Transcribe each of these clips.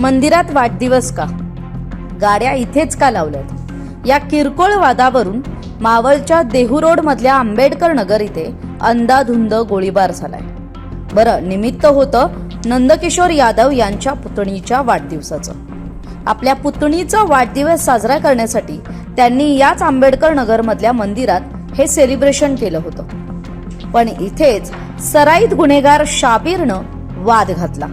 मंदिरात वाढदिवस का? गाड्या इथेच का लावल्यात? या किरकोळ वादावरून मावळच्या देहू रोड मधल्या आंबेडकर नगर इथे अंदाधुंद गोळीबार झालाय. बरं निमित्त होतं नंदकिशोर यादव यांच्या पुतणीच्या वाढदिवसाचं. आपल्या पुतणीचा वाढदिवस साजरा करण्यासाठी त्यांनी याच आंबेडकर नगर मधल्या मंदिरात हे सेलिब्रेशन केलं होतं. पण इथेच सराईत गुन्हेगार शाबीरनं वाद घातला.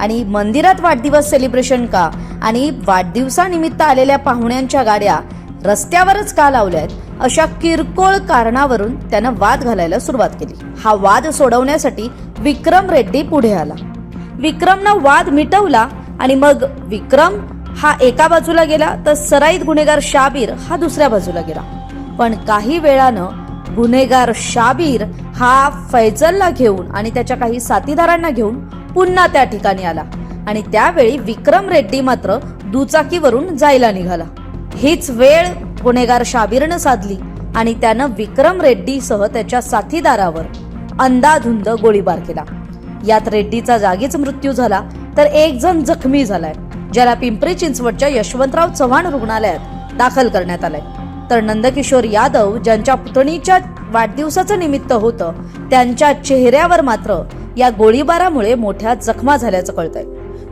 आणि मंदिरात वाढदिवस सेलिब्रेशन का? आणि वाढदिवसानिमित्त आलेल्या पाहुण्यांच्या गाड्या रस्त्यावरच का लावल्यात? अशा किरकोळ कारणावरून त्यानं वाद घालायला सुरुवात केली. हा वाद सोडवण्यासाठी विक्रम रेड्डी पुढे आला. विक्रमनं वाद मिटवला आणि मग विक्रम हा एका बाजूला गेला तर सराईत गुन्हेगार शाबीर हा दुसऱ्या बाजूला गेला. पण काही वेळानं गुन्हेगार शाबीर हा फैजलला घेऊन आणि त्याच्या काही साथीदारांना घेऊन पुन्हा त्या ठिकाणी आला. आणि त्यावेळी विक्रम रेड्डी मात्र दुचाकीवरून जायला निघाला. हीच वेळ गुन्हेगार शाबीरनं साधली आणि त्यानं विक्रम रेड्डीसह त्याच्या साथीदारावर अंदाधुंद गोळीबार केला. यात रेड्डीचा जागीच मृत्यू झाला तर एक जण जखमी झालाय ज्याला पिंपरी चिंचवडच्या यशवंतराव चव्हाण रुग्णालयात दाखल करण्यात आलाय. तर नंदकिशोर यादव ज्यांच्या पुतणीच्या वाढदिवसाचं निमित्त होतं त्यांच्या चेहऱ्यावर मात्र या गोळीबारामुळे मोठ्या जखमा झाल्याचं कळतंय.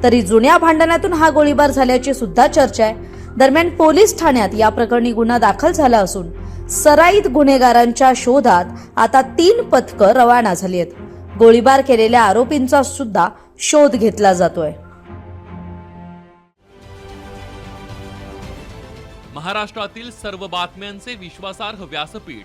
तरी जुन्या भांडणातून हा गोळीबार झाल्याची सुद्धा चर्चा आहे. दरम्यान पोलीस ठाण्यात या प्रकरणी गुन्हा दाखल झाला असून सराईत गुन्हेगारांच्या शोधात आता तीन पथकं रवाना झाली आहेत गोळीबार केलेल्या आरोपींचा सुद्धा शोध घेतला जातोय. महाराष्ट्रातील सर्व बातम्यांचे विश्वासार्ह व्यासपीठ.